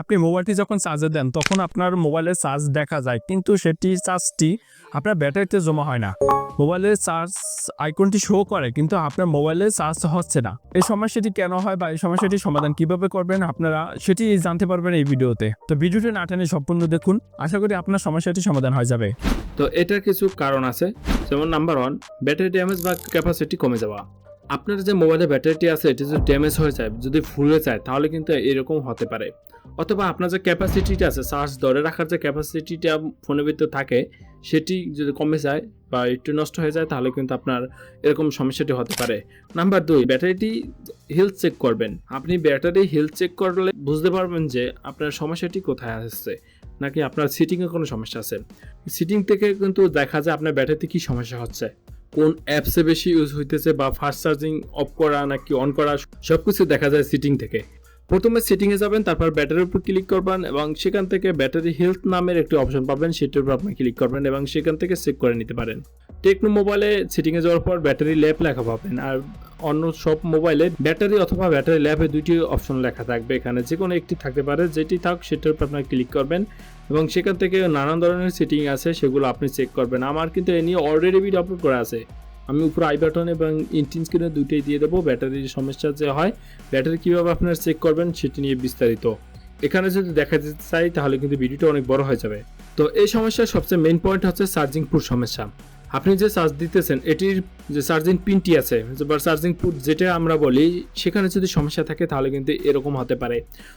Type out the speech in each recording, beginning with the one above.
আপনি মোবাইলটি যখন চার্জে দেন, তখন আপনার মোবাইলের চার্জ দেখা যায়, কিন্তু সেটি চার্জটি আপনার ব্যাটারিতে জমা হয় না। মোবাইলের চার্জ আইকনটি শো করে, কিন্তু আপনার মোবাইলে চার্জ হচ্ছে না। এই সমস্যাটি কেন হয় বা এই সমস্যাটি সমাধান কীভাবে করবেন, আপনারা সেটি জানতে পারবেন এই ভিডিওতে। তো ভিডিওটি না টেনে সম্পূর্ণ দেখুন, আশা করি আপনার সমস্যাটি সমাধান হয়ে যাবে। তো এটার কিছু কারণ আছে। যেমন নাম্বার ওয়ান ব্যাটারি ড্যামেজ বা ক্যাপাসিটি কমে যাওয়া। আপনার যে মোবাইলের ব্যাটারিটি আছে, এটি যদি ড্যামেজ হয়ে যায়, যদি ফুলে যায়, তাহলে কিন্তু এরকম হতে পারে। অথবা আপনার যে ক্যাপাসিটিটা আছে চার্জ ধরে রাখার যে ক্যাপাসিটিটা ফোনের ভিতরে থাকে, সেটি যদি কমে যায় বা একটু নষ্ট হয়ে যায়, তাহলে কিন্তু আপনার এরকম সমস্যাটি হতে পারে। নাম্বার দুই, ব্যাটারিটি হেলথ চেক করবেন। আপনি ব্যাটারি হেলথ চেক করলে বুঝতে পারবেন যে আপনার সমস্যাটি কোথায় আসছে, নাকি আপনার সিটিংয়ে কোনো সমস্যা আছে। সিটিং থেকে কিন্তু দেখা যায় আপনার ব্যাটারিতে কি সমস্যা হচ্ছে, কোন অ্যাপসে বেশি ইউজ হইতেছে বা ফাস্ট চার্জিং অফ করা নাকি অন করা সব কিছু দেখা যায় সিটিং থেকে। প্রথমে সেটিংয়ে যাবেন, তারপর ব্যাটারির উপর ক্লিক করবেন এবং সেখান থেকে ব্যাটারি হেলথ নামের একটি অপশন পাবেন, সেটার উপর আপনি ক্লিক করবেন এবং সেখান থেকে চেক করে নিতে পারেন। টেকনো মোবাইলে সেটিংয়ে যাওয়ার পর ব্যাটারি ল্যাব লেখা পাবেন আর অন্য সব মোবাইলে ব্যাটারি অথবা ব্যাটারি ল্যাবে দুইটি অপশন লেখা থাকবে। এখানে যে কোনো একটি থাকতে পারে, যেটি থাক সেটার উপর আপনার ক্লিক করবেন এবং সেখান থেকে নানান ধরনের সেটিং আছে, সেগুলো আপনি চেক করবেন। আমার কিন্তু এ নিয়ে অলরেডি ভিডিও আপলোড করা আছে। আমি উপরে আই বাটন এবং ইন্টিন স্ক্রিনে দুইটাই দিয়ে দেবো। ব্যাটারির সমস্যা যে হয়, ব্যাটারি কীভাবে আপনারা চেক করবেন সেটি নিয়ে বিস্তারিত। এখানে যদি দেখা যেতে চাই, তাহলে কিন্তু ভিডিওটা অনেক বড় হয়ে যাবে। তো এই সমস্যার সবচেয়ে মেন পয়েন্ট হচ্ছে চার্জিং পুর সমস্যা। আপনি যে চার্জ দিতেছেন, এটির যে চার্জিং পিনটি আছে, বা চার্জিং পুট যেটা আমরা বলি, সেখানে যদি সমস্যা থাকে, তাহলে কিন্তু এরকম হতে পারে।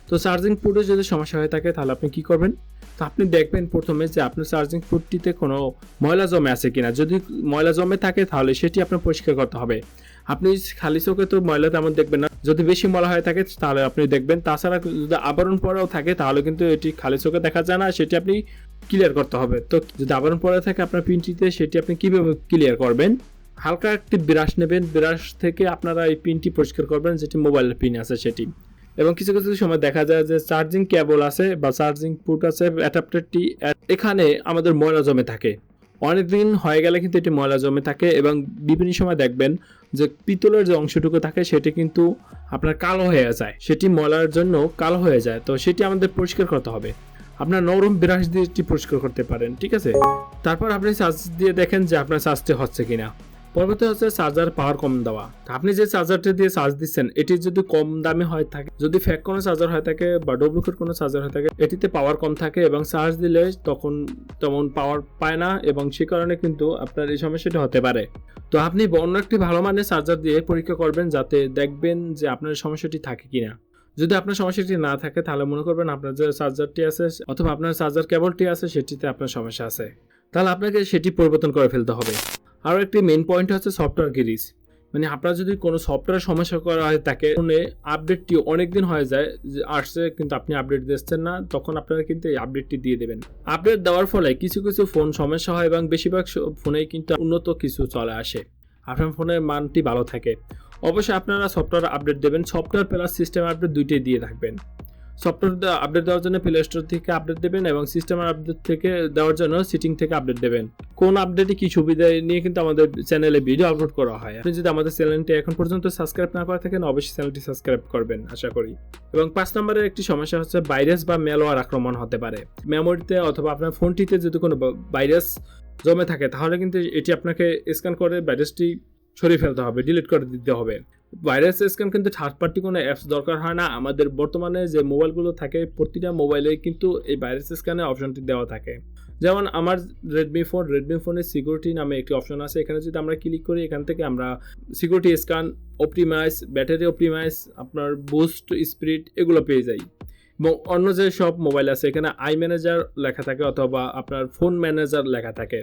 তো চার্জিং পুটে যদি সমস্যা হয়ে থাকে, তাহলে আপনি কি করবেন? তো আপনি দেখবেন প্রথমে যে আপনার চার্জিং পুটটিতে কোনো ময়লা জমে আছে কিনা। যদি ময়লা জমে থাকে, তাহলে সেটি আপনার পরিষ্কার করতে হবে। আপনি খালি চোখে তো ময়লা তেমন দেখবেন না। যদি বেশি ময়লা হয়ে থাকে, তাহলে আপনি দেখবেন। তাছাড়া যদি আবরণ পরেও থাকে, তাহলে কিন্তু এটি খালি চোখে দেখা যায় না। সেটি আপনি ক্লিয়ার করতে হবে। তো যদি আবরণ পরে থাকে আপনার পিনটিতে, সেটি আপনি কীভাবে ক্লিয়ার করবেন? হালকা একটি ব্রাশ নেবেন। ব্রাশ থেকে আপনারা এই পিনটি পরিষ্কার করবেন, যেটি মোবাইলের পিন আছে সেটি। এবং কিছু কিছু সময় দেখা যায় যে চার্জিং কেবল আছে বা চার্জিং পুট আছে অ্যাডাপ্টারটি এখানে আমাদের ময়লা জমে থাকে। অনেক দিন হয়ে গেলে কিন্তু এটি ময়লা জমে থাকে এবং বিভিন্ন সময় দেখবেন যে পিতলের যে অংশটুকু থাকে, সেটি কিন্তু আপনার কালো হয়ে যায়। সেটি ময়লার জন্য কালো হয়ে যায়। তো সেটি আমাদের পরিষ্কার করতে হবে। আপনার নরম ব্রাশ দিয়ে এটি পরিষ্কার করতে পারেন, ঠিক আছে? তারপর আপনি চার্জ দিয়ে দেখেন যে আপনার চার্জটি হচ্ছে কিনা। পরবর্তী হচ্ছে চার্জার পাওয়ার কম দেওয়া। আপনি যে চার্জারটি দিয়ে চার্জ দিচ্ছেন, এটি যদি কম দামে হয় থাকে, যদি ফ্যাক কোনো চার্জার হয়ে থাকে বা ডুপ্লিকেট কোনো চার্জার হয়ে থাকে, এটিতে পাওয়ার কম থাকে এবং চার্জ দিলে তখন তেমন পাওয়ার পায় না এবং সে কারণে কিন্তু আপনার এই সমস্যাটি হতে পারে। তো আপনি অন্য একটি ভালো মানের চার্জার দিয়ে পরীক্ষা করবেন যাতে দেখবেন যে আপনার সমস্যাটি থাকে কিনা। যদি আপনার সমস্যাটি না থাকে, তাহলে মনে করবেন আপনার যে চার্জারটি আছে, অথবা আপনার চার্জার কেবলটি আছে, সেটিতে আপনার সমস্যা আছে। তাহলে আপনাকে সেটি পরিবর্তন করে ফেলতে হবে। আরও একটি মেন পয়েন্ট হচ্ছে সফটওয়্যার গিরিজ মানে আপনার যদি কোনো সফটওয়্যার সমস্যা করা হয়, তাকে ফোনে আপডেটটি অনেক দিন হয়ে যায়, যে আসছে কিন্তু আপনি আপডেট দিচ্ছেন না, তখন আপনারা কিন্তু এই আপডেটটি দিয়ে দেবেন। আপডেট দেওয়ার ফলে কিছু কিছু ফোন সমস্যা হয় এবং বেশিরভাগ ফোনেই কিন্তু উন্নত কিছু চলে আসে। আপনার ফোনের মানটি ভালো থাকে। অবশ্যই আপনারা সফটওয়্যার আপডেট দেবেন। সফটওয়্যার প্লাস সিস্টেম আপডেট দুইটাই দিয়ে থাকবেন সফটওয়্যার আপডেট দেওয়ার জন্য প্লে স্টোর থেকে আপডেট দেবেন এবং সিস্টেম আপডেট থেকে দেওয়ার জন্য সিটিং থেকে আপডেট দেবেন। কোন আপডেটে কি সুবিধা নিয়ে কিন্তু আমাদের চ্যানেলে ভিডিও আপলোড করা হয়। আপনি যদি আমাদের চ্যানেলটি এখন পর্যন্ত সাবস্ক্রাইব না করে থাকেন, অবশ্যই চ্যানেলটি সাবস্ক্রাইব করবেন, আশা করি। এবং পাঁচ নম্বরের একটি সমস্যা হচ্ছে ভাইরাস বা মেলোয়ার আক্রমণ হতে পারে। মেমোরিতে অথবা আপনার ফোনটিতে যদি কোনো ভাইরাস জমে থাকে, তাহলে কিন্তু এটি আপনাকে স্ক্যান করে ভাইরাসটি সরিয়ে ফেলতে হবে ডিলিট করে দিতে হবে। ভাইরাস স্ক্যান কিন্তু থার্ড পার্টি কোনো অ্যাপস দরকার হয় না। আমাদের বর্তমানে যে মোবাইলগুলো থাকে, প্রতিটা মোবাইলে কিন্তু এই ভাইরাস স্ক্যানের অপশনটি দেওয়া থাকে। যেমন আমার রেডমি ফোন রেডমি ফোনের সিকিউরিটি নামে একটি অপশন আছে। এখানে যদি আমরা ক্লিক করি, এখান থেকে আমরা security scan optimise battery optimise আপনার বুস্ট স্পিড এগুলো পেয়ে যাই। এবং অন্য যে সব মোবাইল আছে, এখানে আই ম্যানেজার লেখা থাকে অথবা আপনার ফোন ম্যানেজার লেখা থাকে।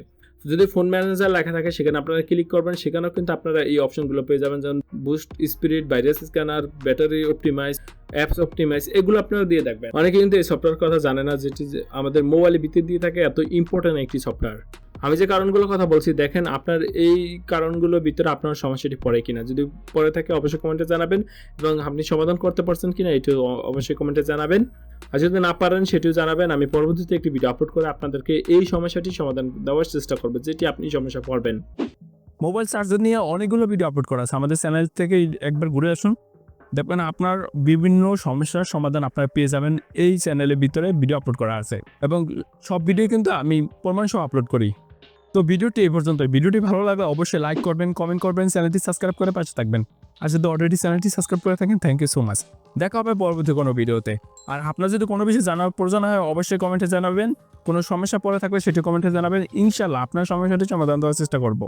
যদি ফোন ম্যানেজার লেখা থাকে, সেখানে আপনারা ক্লিক করবেন। সেখানেও কিন্তু আপনারা এই অপশনগুলো পেয়ে যাবেন, যেমন boost spirit virus scanner battery optimise apps optimise এগুলো আপনারা দিয়ে দেখবেন। অনেকে কিন্তু এই সফটওয়্যার কথা জানে না, যেটি আমাদের মোবাইলে ভিত্তি দিয়ে থাকে, এত ইম্পর্টেন্ট একটি সফটওয়্যার আমি যে কারণগুলোর কথা বলছি, দেখেন আপনার এই কারণগুলোর ভিতরে আপনার সমস্যাটি পড়ে কিনা। যদি পড়ে থাকে, অবশ্যই কমেন্টে জানাবেন এবং আপনি সমাধান করতে পারছেন কিনা, এটিও অবশ্যই কমেন্টে জানাবেন। আর যদি না পারেন, সেটিও জানাবেন। আমি পরবর্তীতে একটি ভিডিও আপলোড করে আপনাদেরকে এই সমস্যাটি সমাধান দেওয়ার চেষ্টা করব, যেটি আপনি সমস্যা পড়বেন। মোবাইল চার্জার নিয়ে অনেকগুলো ভিডিও আপলোড করা আছে। আমাদের চ্যানেল থেকে একবার ঘুরে আসুন। দেখবেন আপনার বিভিন্ন সমস্যার সমাধান আপনারা পেয়ে যাবেন এই চ্যানেলের ভিতরে ভিডিও আপলোড করা আছে। এবং সব ভিডিও কিন্তু আমি প্রমাণ সহ আপলোড করি। তো ভিডিওটি এই পর্যন্ত ভিডিওটি ভালো লাগলে অবশ্যই লাইক করবেন কমেন্ট করবেন চ্যানেলটি সাবস্ক্রাইব করে পাশে থাকবেন। আর যদি অলরেডি চ্যানেলটি সাবস্ক্রাইব করে থাকেন থ্যাংক ইউ সো মাচ দেখা হবে পরবর্তী কোনো ভিডিওতে। আর আপনার যদি কোনো কিছু জানার প্রয়োজন হয়, অবশ্যই কমেন্টে জানাবেন। কোনো সমস্যা পড়ে থাকলে সেটি কমেন্টে জানাবেন। ইনশাল্লাহ আপনার সমস্যাটি সমাধান দেওয়ার চেষ্টা করব।